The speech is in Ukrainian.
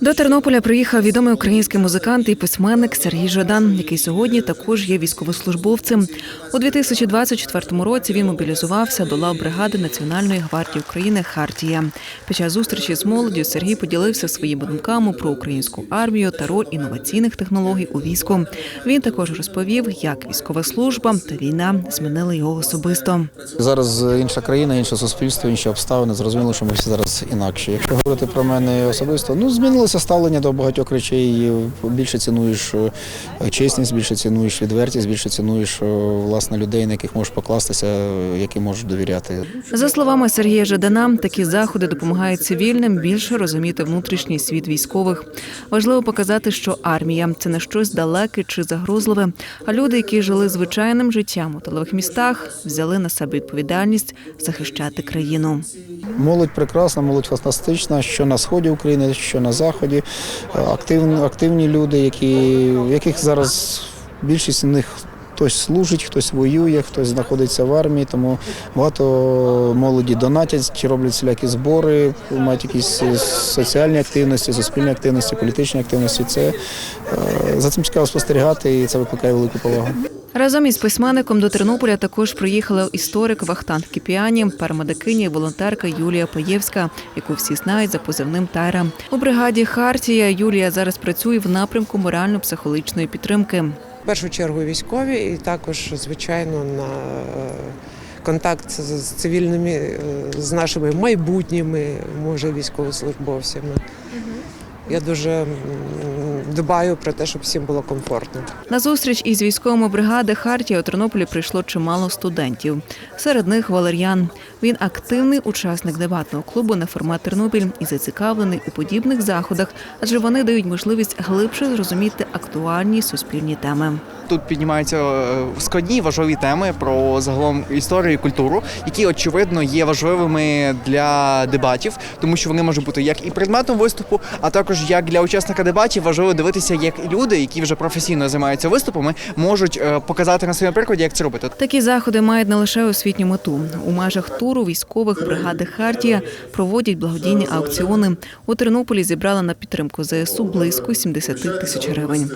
До Тернополя приїхав відомий український музикант і письменник Сергій Жадан, який сьогодні також є військовослужбовцем. У 2024 році він мобілізувався до лав бригади Національної гвардії України Хартія. Під час зустрічі з молоддю Сергій поділився своїми думками про українську армію та роль інноваційних технологій у війську. Він також розповів, як військова служба та війна змінили його особисто. Зараз інша країна, інше суспільство, інші обставини. Зрозуміло, що ми всі зараз інакші. Якщо говорити про мене особисто, ну змінилося ставлення до багатьох речей. Більше цінуєш е, чесність, більше цінуєш відвертість, більше цінуєш е, власне людей, на яких можеш покластися, е, яким можеш довіряти. За словами Сергія Жадана, такі заходи допомагають цивільним більше розуміти внутрішній світ військових. Важливо показати, що армія це не щось далеке чи загрозливе, а люди, які жили звичайним життям у тилових містах, взяли на себе відповідальність захищати країну. Молодь прекрасна, молодь фантастична, що на сході України, що на заході. Е, Активні, активні люди, які, яких зараз більшість з них хтось служить, хтось воює, хтось знаходиться в армії, тому багато молоді донатять чи роблять всілякі збори, мають якісь соціальні активності, суспільні активності, політичні активності. Це е, за цим цікаво спостерігати і це викликає велику повагу. Разом із письменником до Тернополя також приїхали історик Вахтанг Кіпіані, парамедикиня і волонтерка Юлія Паєвська, яку всі знають за позивним Тайра. У бригаді Хартія Юлія зараз працює в напрямку морально-психологічної підтримки. В першу чергу військові, і також, звичайно, на е, контакт з цивільними, е, з нашими майбутніми, може, військовослужбовцями. Я дуже дбаю про те, щоб всім було комфортно. На зустріч із військовими бригади Хартія у Тернополі прийшло чимало студентів. Серед них Валер'ян. Він активний учасник дебатного клубу на формат Тернопіль і зацікавлений у подібних заходах, адже вони дають можливість глибше зрозуміти актуальні суспільні теми. Тут піднімаються е, складні важливі теми про загалом історію і культуру, які очевидно є важливими для дебатів, тому що вони можуть бути як і предметом виступу, а також як для учасника дебатів важливо дивитися, як люди, які вже професійно займаються виступами, можуть е, показати на своєму прикладі, як це робити. Такі заходи мають не лише освітню мету. У межах туру військових бригади Хартія проводять благодійні аукціони. У Тернополі зібрали на підтримку ЗСУ близько 70 тисяч гривень.